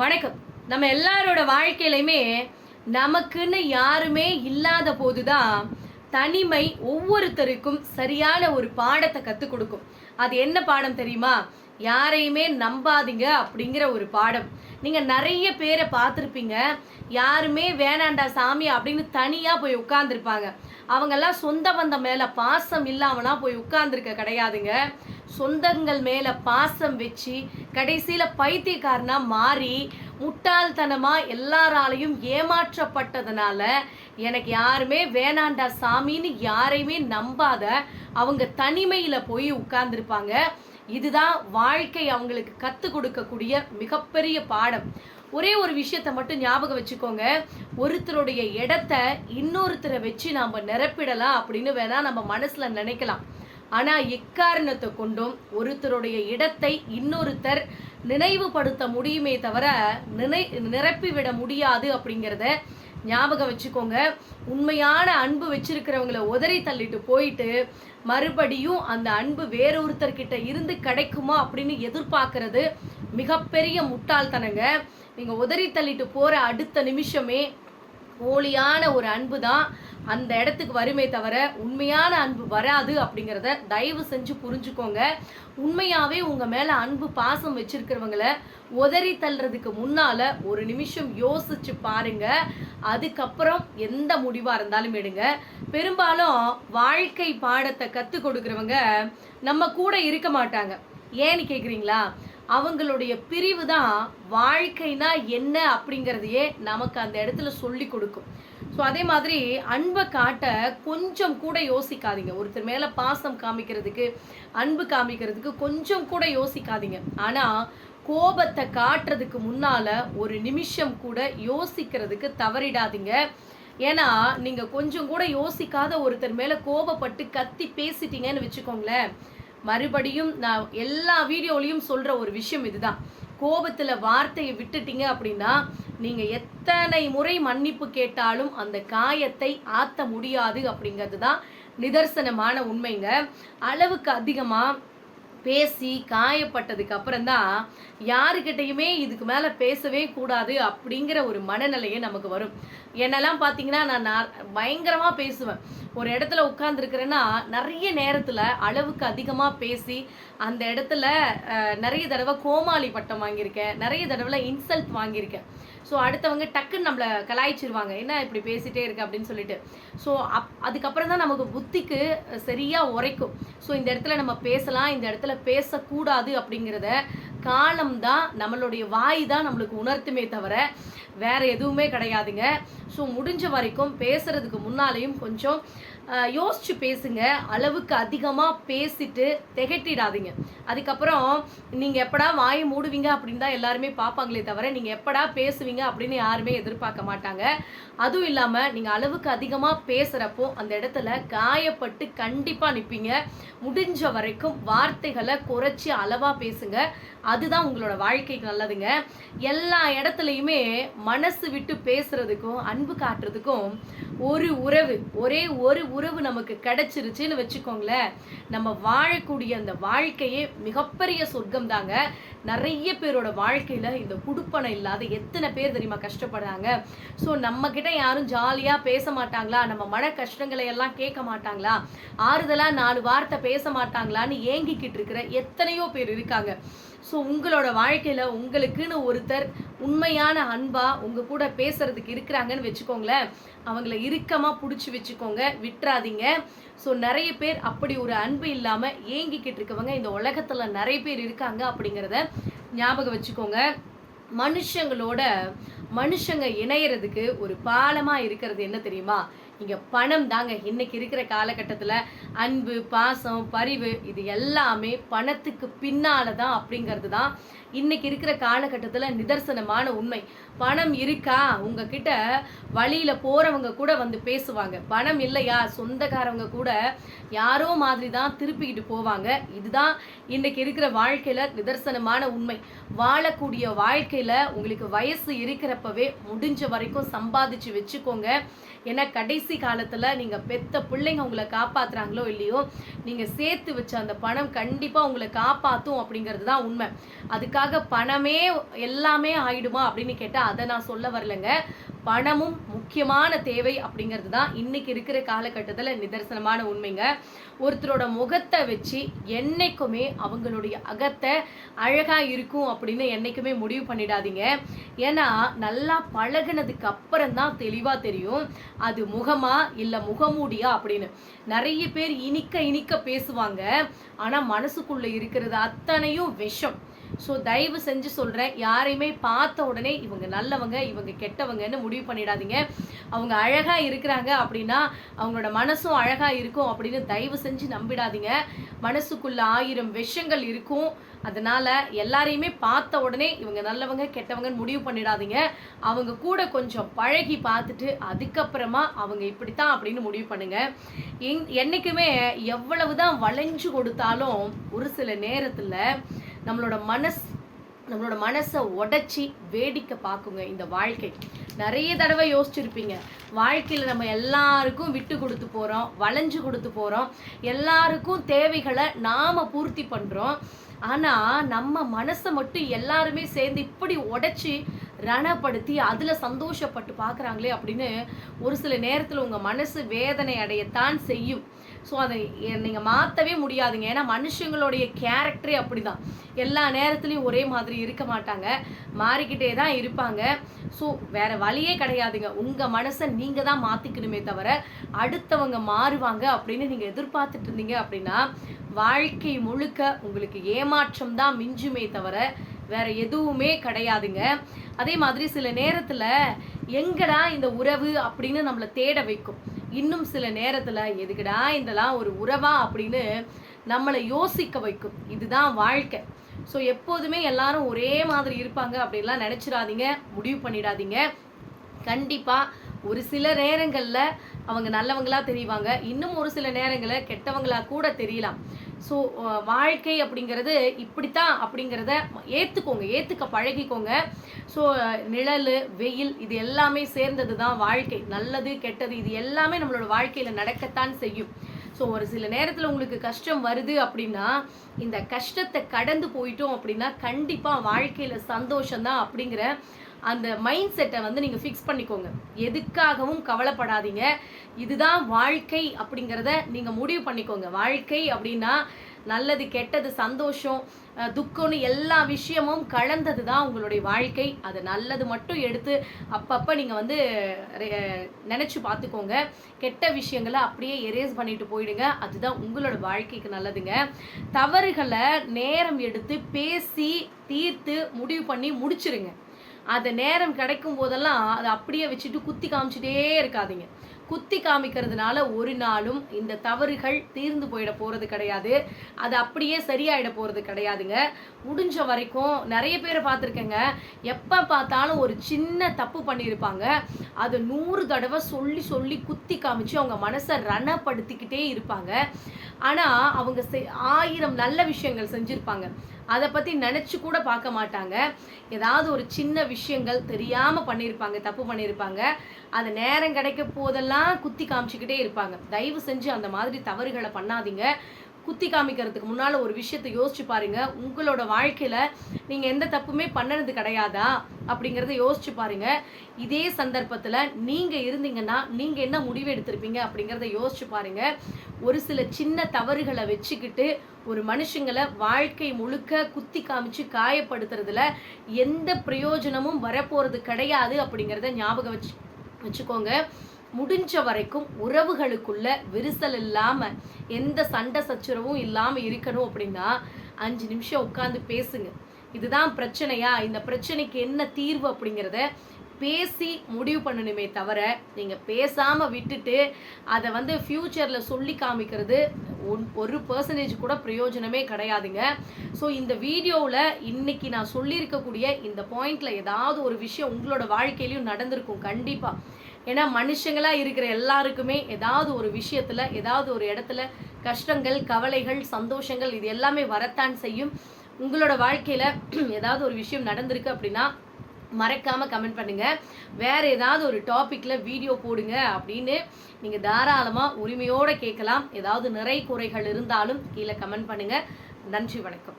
வணக்கம். நம்ம எல்லாரோட வாழ்க்கையிலையுமே நமக்குன்னு யாருமே இல்லாத போதுதான் தனிமை ஒவ்வொருத்தருக்கும் சரியான ஒரு பாடத்தை கற்றுக் கொடுக்கும். அது என்ன பாடம் தெரியுமா? யாரையுமே நம்பாதீங்க அப்படிங்கிற ஒரு பாடம். நீங்கள் நிறைய பேரை பார்த்துருப்பீங்க. யாருமே வேணாண்டா சாமி அப்படின்னு தனியாக போய் உட்காந்துருப்பாங்க அவங்கெல்லாம் சொந்த பந்தம் மேலே பாசம் இல்லாமலாம் போய் உட்காந்துருக்க கிடையாதுங்க. சொந்தங்கள் மேலே பாசம் வச்சு கடைசியில் பைத்தியக்காரனா மாறி முட்டாள்தனமாக எல்லாராலையும் ஏமாற்றப்பட்டதுனால எனக்கு யாருமே வேணாண்டா சாமின்னு யாரையுமே நம்பாத அவங்க தனிமையில் போய் உட்கார்ந்துருப்பாங்க. இதுதான் வாழ்க்கை அவங்களுக்கு கற்றுக் கொடுக்கக்கூடிய மிகப்பெரிய பாடம். ஒரே ஒரு விஷயத்தை மட்டும் ஞாபகம் வச்சுக்கோங்க. ஒருத்தருடைய இடத்த இன்னொருத்தரை வச்சு நாம் நிரப்பிடலாம் அப்படின்னு வேணா நம்ம மனசுல நினைக்கலாம். ஆனால் எக்காரணத்தை கொண்டும் ஒருத்தருடைய இடத்தை இன்னொருத்தர் நினைவுபடுத்த முடியுமே தவிர நினை நிரப்பிவிட முடியாது அப்படிங்கிறத ஞாபகம் வச்சுக்கோங்க. உண்மையான அன்பு வச்சிருக்கிறவங்கள உதறி தள்ளிட்டு போயிட்டு மறுபடியும் அந்த அன்பு வேறொருத்தர்கிட்ட இருந்து கிடைக்குமா அப்படின்னு எதிர்பார்க்கறது மிகப்பெரிய முட்டாள்தனங்க. நீங்கள் உதறி தள்ளிட்டு போகிற அடுத்த நிமிஷமே போலியான ஒரு அன்பு தான் அந்த இடத்துக்கு வருமே தவிர உண்மையான அன்பு வராது அப்படிங்கிறத தயவு செஞ்சு புரிஞ்சுக்கோங்க. உண்மையாகவே உங்கள் மேலே அன்பு பாசம் வச்சுருக்கிறவங்களை உதறி தள்ளுறதுக்கு முன்னால் ஒரு நிமிஷம் யோசிச்சு பாருங்க. அதுக்கப்புறம் எந்த முடிவாக இருந்தாலும் எடுங்க. பெரும்பாலும் வாழ்க்கை பாடத்தை கற்றுக் கொடுக்குறவங்க நம்ம கூட இருக்க மாட்டாங்க. ஏன்னு கேட்குறீங்களா அவங்களுடைய பிரிவு தான் வாழ்க்கைனா என்ன அப்படிங்கிறதையே நமக்கு அந்த இடத்துல சொல்லி கொடுக்கும். ஸோ அதே மாதிரி அன்பை காட்ட கொஞ்சம் கூட யோசிக்காதீங்க. ஒருத்தர் மேலே பாசம் காமிக்கிறதுக்கு அன்பு காமிக்கிறதுக்கு கொஞ்சம் கூட யோசிக்காதீங்க. ஆனால் கோபத்தை காட்டுறதுக்கு முன்னால் ஒரு நிமிஷம் கூட யோசிக்கிறதுக்கு தவறிடாதீங்க. ஏன்னா நீங்கள் கொஞ்சம் கூட யோசிக்காத ஒருத்தர் மேலே கோபப்பட்டு கத்தி பேசிட்டீங்கன்னு வச்சுக்கோங்களேன். மறுபடியும் நான் எல்லா வீடியோலையும் சொல்கிற ஒரு விஷயம் இதுதான். கோபத்துல வார்த்தையை விட்டுட்டீங்க அப்படின்னா நீங்க எத்தனை முறை மன்னிப்பு கேட்டாலும் அந்த காயத்தை ஆத்த முடியாது அப்படிங்கிறது தான் நிதர்சனமான உண்மைங்க. அளவுக்கு அதிகமா பேசி காயப்பட்டதுக்கு அப்புறம் தான் யாருக்கிட்டையுமே இதுக்கு மேலே பேசவே கூடாது அப்படிங்கிற ஒரு மனநிலையே நமக்கு வரும். என்னெல்லாம் பார்த்தீங்கன்னா நான் நான் பயங்கரமாக பேசுவேன். ஒரு இடத்துல உட்காந்துருக்கிறேன்னா நிறைய நேரத்தில் அளவுக்கு அதிகமாக பேசி அந்த இடத்துல நிறைய தடவை கோமாளி பட்டம் வாங்கியிருக்கேன் நிறைய தடவை இன்சல்ட் வாங்கியிருக்கேன். ஸோ அடுத்தவங்க டக்குன்னு நம்மளை கலாய்ச்சிருவாங்க. என்ன இப்படி பேசிட்டே இருக்கு? அப்படின்னு சொல்லிட்டு. ஸோ அப் அதுக்கப்புறம் தான் நமக்கு புத்திக்கு சரியாக உரைக்கும். ஸோ இந்த இடத்துல நம்ம பேசலாம். இந்த இடத்துல பேசக்கூடாது அப்படிங்கிறத காலம் தான் நம்மளுடைய வாய் தான் நம்மளுக்கு உணர்த்துமே தவிர வேற எதுவுமே கிடையாதுங்க. ஸோ முடிஞ்ச வரைக்கும் பேசுறதுக்கு முன்னாலேயும் கொஞ்சம் யோசிச்சு பேசுங்க. அளவுக்கு அதிகமாக பேசிட்டு திகட்டிடாதீங்க அதுக்கப்புறம் நீங்கள் எப்படா வாயை மூடுவீங்க? அப்படின்னு தான் எல்லாருமே பார்ப்பாங்களே தவிர நீங்கள் எப்படா பேசுவீங்க? அப்படின்னு யாருமே எதிர்பார்க்க மாட்டாங்க. அதுவும் இல்லாமல் நீங்கள் அளவுக்கு அதிகமாக பேசுகிறப்போ அந்த இடத்துல காயப்பட்டு கண்டிப்பாக நிற்பீங்க முடிஞ்ச வரைக்கும் வார்த்தைகளை குறைச்சி அளவாக பேசுங்க. அதுதான் உங்களோட வாழ்க்கைக்கு நல்லதுங்க. எல்லா இடத்துலையுமே மனசு விட்டு பேசுறதுக்கும் அன்பு காட்டுறதுக்கும் ஒரு உறவு ஒரே ஒரு உறவு நமக்கு கிடைச்சிருச்சுன்னு வச்சுக்கோங்களேன். நம்ம வாழக்கூடிய அந்த வாழ்க்கையே மிகப்பெரிய சொர்க்கம் தாங்க நிறைய பேரோட வாழ்க்கையில் இந்த குடுப்பணம் இல்லாத எத்தனை பேர் தெரியுமா கஷ்டப்படுறாங்க? ஸோ நம்மக்கிட்ட யாரும் ஜாலியாக பேச மாட்டாங்களா? நம்ம மன கஷ்டங்களை எல்லாம் கேட்க மாட்டாங்களா? ஆறுதலாக நாலு வார்த்தை பேச மாட்டாங்களான்னு ஏங்கிக்கிட்டு இருக்கிற எத்தனையோ பேர் இருக்காங்க. ஸோ உங்களோட வாழ்க்கையில உங்களுக்குன்னு ஒருத்தர் உண்மையான அன்பா உங்க கூட பேசுறதுக்கு இருக்கிறாங்கன்னு வச்சுக்கோங்களேன். அவங்கள இறுக்கமா பிடிச்சி வச்சுக்கோங்க விட்டுறாதீங்க. ஸோ நிறைய பேர் அப்படி ஒரு அன்பு இல்லாம ஏங்கிக்கிட்டு இருக்கவங்க இந்த உலகத்துல நிறைய பேர் இருக்காங்க அப்படிங்கிறத ஞாபகம் வச்சுக்கோங்க. மனுஷங்களோட மனுஷங்க இணையறதுக்கு ஒரு பாலமா இருக்கிறது என்ன தெரியுமா? இங்க பணம் தாங்க இன்னைக்கு இருக்கிற காலகட்டத்துல அன்பு பாசம் பரிவு இது எல்லாமே பணத்துக்கு பின்னால தான் அப்படிங்கிறது தான் இன்னைக்கு இருக்கிற காலகட்டத்துல நிதர்சனமான உண்மை. பணம் இருக்கா? உங்ககிட்ட வழியில் போகிறவங்க கூட வந்து பேசுவாங்க. பணம் இல்லையா? சொந்தக்காரவங்க கூட யாரோ மாதிரி தான் திருப்பிக்கிட்டு போவாங்க. இதுதான் இன்றைக்கி இருக்கிற வாழ்க்கையில் நிதர்சனமான உண்மை. வாழக்கூடிய வாழ்க்கையில் உங்களுக்கு வயசு இருக்கிறப்பவே முடிஞ்ச வரைக்கும் சம்பாதிச்சு வச்சுக்கோங்க. ஏன்னா கடைசி காலத்தில் நீங்கள் பெத்த பிள்ளைங்க உங்களை காப்பாற்றுறாங்களோ இல்லையோ நீங்கள் சேர்த்து வச்ச அந்த பணம் கண்டிப்பாக உங்களை காப்பாற்றும் அப்படிங்கிறது தான் உண்மை. அதுக்காக பணமே எல்லாமே ஆயிடுமா அப்படின்னு கேட்டால் அதை நான் சொல்ல வரலைங்க. பணமும் முக்கியமான தேவை அப்படிங்கிறது தான் இன்னைக்கு இருக்கிற காலகட்டத்தில் நிதர்சனமான உண்மைங்க. ஒருத்தரோட முகத்தை வச்சு என்றைக்குமே அவங்களுடைய அகத்தை அழகாக இருக்கும் அப்படின்னு என்றைக்குமே முடிவு பண்ணிடாதீங்க. ஏன்னா நல்லா பழகினதுக்கு அப்புறம் தான் தெளிவாக தெரியும். அது முகமா இல்லை முகமூடியா அப்படின்னு. நிறைய பேர் இனிக்க இனிக்க பேசுவாங்க. ஆனால் மனசுக்குள்ளே இருக்கிறது அத்தனையும் விஷம். ஸோ தயவு செஞ்சு சொல்கிறேன் யாரையுமே பார்த்த உடனே இவங்க நல்லவங்க இவங்க கெட்டவங்கன்னு முடிவு பண்ணிடாதீங்க. அவங்க அழகாக இருக்கிறாங்க அப்படின்னா அவங்களோட மனசும் அழகாக இருக்கும் அப்படின்னு தயவு செஞ்சு நம்பிடாதீங்க. மனசுக்குள்ள ஆயிரம் விஷங்கள் இருக்கும். அதனால் எல்லாரையுமே பார்த்த உடனே இவங்க நல்லவங்க கெட்டவங்கன்னு முடிவு பண்ணிடாதீங்க. அவங்க கூட கொஞ்சம் பழகி பார்த்துட்டு அதுக்கப்புறமா அவங்க இப்படித்தான் அப்படின்னு முடிவு பண்ணுங்கள் எங் என்னைக்குமே எவ்வளவுதான் வளைஞ்சு கொடுத்தாலும் ஒரு சில நேரத்தில் நம்மளோட மனஸ் நம்மளோட மனசை உடச்சி வேடிக்கை பார்க்குங்க இந்த வாழ்க்கை. நிறைய தடவை யோசிச்சிருப்பீங்க. வாழ்க்கையில் நம்ம எல்லாருக்கும் விட்டு கொடுத்து போகிறோம் வளைஞ்சு கொடுத்து போகிறோம் எல்லாருக்கும் தேவைகளை நாம் பூர்த்தி பண்ணுறோம் ஆனால் நம்ம மனசை மட்டும் எல்லாருமே சேர்ந்து இப்படி உடச்சி ரணப்படுத்தி அதில் சந்தோஷப்பட்டு பார்க்குறாங்களே அப்படின்னு ஒரு சில நேரத்தில் உங்கள் மனசு வேதனை அடையத்தான் செய்யும். ஸோ அதை நீங்கள் மாற்றவே முடியாதுங்க. ஏன்னா மனுஷங்களுடைய கேரக்டரே அப்படிதான். எல்லா நேரத்துலையும் ஒரே மாதிரி இருக்க மாட்டாங்க. மாறிக்கிட்டே தான் இருப்பாங்க. ஸோ வேற வழியே கிடையாதுங்க. உங்கள் மனசை நீங்கள் தான் மாற்றிக்கணுமே தவிர அடுத்தவங்க மாறுவாங்க அப்படின்னு நீங்கள் எதிர்பார்த்துட்டு இருந்தீங்க அப்படின்னா வாழ்க்கை முழுக்க உங்களுக்கு ஏமாற்றம் தான் மிஞ்சுமே தவிர வேற எதுவுமே கிடையாதுங்க. அதே மாதிரி சில நேரத்தில் எங்கடா இந்த உறவு அப்படின்னு நம்மளை தேட வைக்கும். இன்னும் சில நேரத்தில் எதுக்குடா இதெல்லாம் ஒரு உறவா அப்படின்னு நம்மளை யோசிக்க வைக்கும். இதுதான் வாழ்க்கை. ஸோ எப்போதுமே எல்லாரும் ஒரே மாதிரி இருப்பாங்க அப்படின்லாம் நினச்சிடாதீங்க. முடிவு பண்ணிடாதீங்க. கண்டிப்பாக ஒரு சில நேரங்களில் அவங்க நல்லவங்களா தெரிவாங்க. இன்னும் ஒரு சில நேரங்களில் கெட்டவங்களா கூட தெரியலாம். ஸோ வாழ்க்கை அப்படிங்கிறது இப்படித்தான் அப்படிங்கிறத ஏற்றுக்கோங்க ஏற்றுக்க பழகிக்கோங்க. ஸோ நிழல் வெயில் இது எல்லாமே சேர்ந்தது தான் வாழ்க்கை. நல்லது கெட்டது இது எல்லாமே நம்மளோட வாழ்க்கையில் நடக்கத்தான் செய்யும். ஸோ ஒரு சில நேரத்தில் உங்களுக்கு கஷ்டம் வருது அப்படின்னா இந்த கஷ்டத்தை கடந்து போயிட்டோம் அப்படின்னா கண்டிப்பாக வாழ்க்கையில் சந்தோஷம்தான் அப்படிங்கிற அந்த மைண்ட் செட்டை வந்து நீங்கள் ஃபிக்ஸ் பண்ணிக்கோங்க. எதுக்காகவும் கவலைப்படாதீங்க. இதுதான் வாழ்க்கை அப்படிங்கிறத நீங்கள் முடிவு பண்ணிக்கோங்க. வாழ்க்கை அப்படின்னா நல்லது கெட்டது சந்தோஷம் துக்கம்னு எல்லா விஷயமும் கலந்தது தான் உங்களுடைய வாழ்க்கை. அது நல்லது மட்டும் எடுத்து அப்பப்போ நீங்கள் வந்து நினச்சி பார்த்துக்கோங்க. கெட்ட விஷயங்களை அப்படியே எரேஸ் பண்ணிட்டு போயிடுங்க. அதுதான் உங்களோட வாழ்க்கைக்கு நல்லதுங்க. தவறுகளை நேரம் எடுத்து பேசி தீர்த்து முடிவு பண்ணி முடிச்சிருங்க. அது நேரம் கிடைக்கும் போதெல்லாம் அதை அப்படியே வச்சுட்டு குத்தி காமிச்சிட்டே இருக்காதீங்க. குத்தி காமிக்கிறதுனால ஒரு நாளும் இந்த தவறுகள் தீர்ந்து போயிட போகிறது கிடையாது. அது அப்படியே சரியாயிட போகிறது கிடையாதுங்க. முடிஞ்ச வரைக்கும் நிறைய பேரை பார்த்துருக்கேங்க. எப்போ பார்த்தாலும் ஒரு சின்ன தப்பு பண்ணியிருப்பாங்க. அதை நூறு தடவை சொல்லி சொல்லி குத்தி காமிச்சு அவங்க மனசை ரணப்படுத்திக்கிட்டே இருப்பாங்க. ஆனால் அவங்க செ- ஆயிரம் நல்ல விஷயங்கள் செஞ்சுருப்பாங்க. அதை பற்றி நினச்சி கூட பார்க்க மாட்டாங்க. ஏதாவது ஒரு சின்ன விஷயங்கள் தெரியாமல் பண்ணியிருப்பாங்க தப்பு பண்ணியிருப்பாங்க அது நேரம் கிடைக்க போதெல்லாம் குத்தி காமிச்சிக்கிட்டே இருப்பாங்க. தயவு செஞ்சு அந்த மாதிரி தவறுகளை பண்ணாதீங்க. குத்தி காமிக்கிறதுக்கு முன்னால் ஒரு விஷயத்தை யோசிச்சு பாருங்க. உங்களோட வாழ்க்கையில் நீங்கள் எந்த தப்புமே பண்ணனது கிடையாதா? அப்படிங்கிறத யோசிச்சு பாருங்க. இதே சந்தர்ப்பத்தில் நீங்கள் இருந்தீங்கன்னா நீங்கள் என்ன முடிவு எடுத்திருப்பீங்க அப்படிங்கிறத யோசிச்சு பாருங்க. ஒரு சில சின்ன தவறுகளை வச்சுக்கிட்டு ஒரு மனுஷங்களை வாழ்க்கை முழுக்க குத்தி காமிச்சு காயப்படுத்துறதுல எந்த பிரயோஜனமும் வரப்போறது கிடையாது அப்படிங்கிறத ஞாபகம் வச்சு வச்சுக்கோங்க. முடிஞ்ச வரைக்கும் உறவுகளுக்குள்ள விரிசல் இல்லாம எந்த சண்டை சச்சரவும் இல்லாம இருக்கணும் அப்படின்னா அஞ்சு நிமிஷம் உட்காந்து பேசுங்க. இதுதான் பிரச்சனையா? இந்த பிரச்சனைக்கு என்ன தீர்வு அப்படிங்கிறத பேசி முடிவு பண்ணணுமே தவிர நீங்கள் பேசாமல் விட்டுட்டு அதை வந்து ஃப்யூச்சரில் சொல்லி காமிக்கிறது ஒன்- ஒரு பர்சன்டேஜ் கூட பிரயோஜனமே கிடையாதுங்க. ஸோ இந்த வீடியோவில் இன்னைக்கு நான் சொல்லியிருக்கக்கூடிய இந்த பாயிண்ட்ல ஏதாவது ஒரு விஷயம் உங்களோட வாழ்க்கையிலையும் நடந்திருக்கும். கண்டிப்பாக ஏன்னா மனுஷங்களா இருக்கிற எல்லாருக்குமே ஏதாவது ஒரு விஷயத்துல ஏதாவது ஒரு இடத்துல கஷ்டங்கள் கவலைகள் சந்தோஷங்கள் இது எல்லாமே வரத்தான் செய்யும். உங்களோட வாழ்க்கையில ஏதாவது ஒரு விஷயம் நடந்திருக்கு அப்படின்னா மறக்காம கமெண்ட் பண்ணுங்க. வேற ஏதாவது ஒரு டாபிக்ல வீடியோ போடுங்க அப்படின்னு நீங்க தாராளமா உரிமையோட கேட்கலாம். ஏதாவது நிறை குறைகள் இருந்தாலும் கீழே கமெண்ட் பண்ணுங்க. நன்றி வணக்கம்.